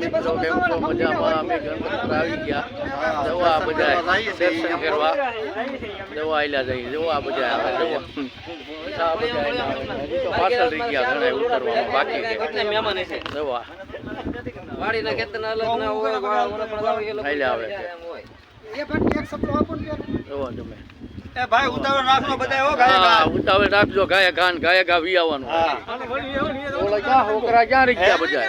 મિત્રો કેમ છો મજામાં અમે ગણપત આવી ગયા. જવા બધા દર્શન કરવા. જવા આયલા જઈએ જવા બધા આવે જવા. આ પાછળ રહી ગયા ઘણા ઉતરવામાં બાકી છે. જવા. વાડીના ખેતરના અલગ ના હોય આવે એ છે. પણ એક સપનો આપો ને. જવા તમે એ ભાઈ ઉતાવળ રાખનો બધા હો ગાય ગા ઉતાવળ રાખજો ગાય ગાન ગાય ગા વી આવવાનું. હા. ઓલા ક્યાં હોકરા ક્યાં રહી ગયા બધા?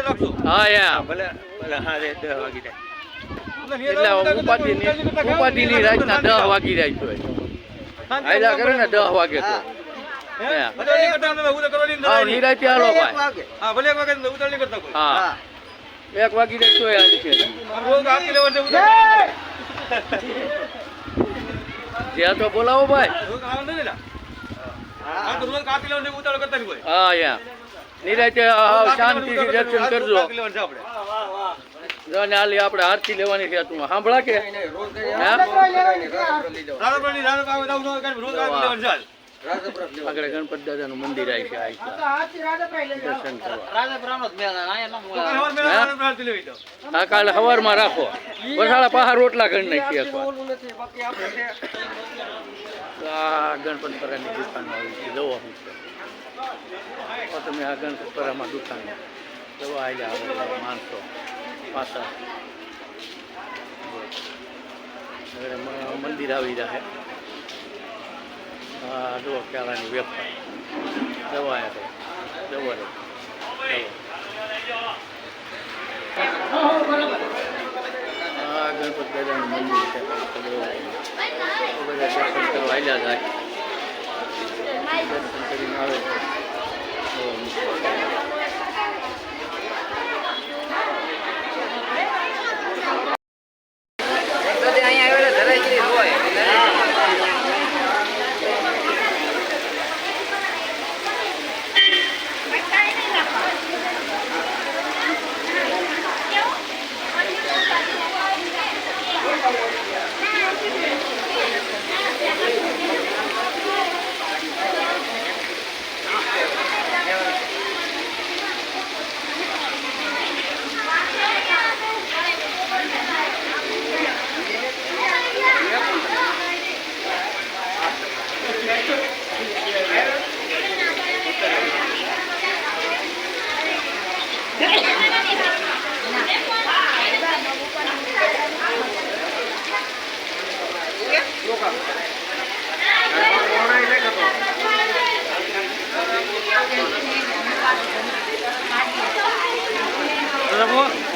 રાખજો હા યા ભલે ભલે હા રે દસ વાગી જાય. એટલે ઉપાધિ ઉપાધિ ની રાતના દસ વાગી જાય છે આયલા કરે ને દસ વાગે તો ભલે એક તો વાગી. જાય તોય હાલ છે આમ રોજ આપી લેવાનું છે, ઉતાવળ જ્યાં તો બોલાવો ભાઈ? હા યા. નિરાતે શાંતિથી દર્શન કરજો. અને હાલી આપણે આરતી લેવાની છે તું સાંભળા કે? હે? આગળ ગણપત દાદાનું મંદિર આવી છે. દર્શન કરવા. આ કાલે સવારમાં રાખો. પછાડા પહાર રોટલા કરી નાખી એકવાર ઓલું નથી બાકી આપણે છે. આ ગણપત પરાની દુકાન આવી છે. મિત્રો તો તમે આ ગણપત પરામાં દુકાન. દવા આવ્યા માણસો પાછા. મંદિર આવી રહ્યા હા જો કેળાની વેપાર જવા આવે જવા રે ગણપત દાદાનું મંદિર છે. બધા દર્શન કરવા આવ્યા જાય. દર્શન કરીને આવે বেরোবো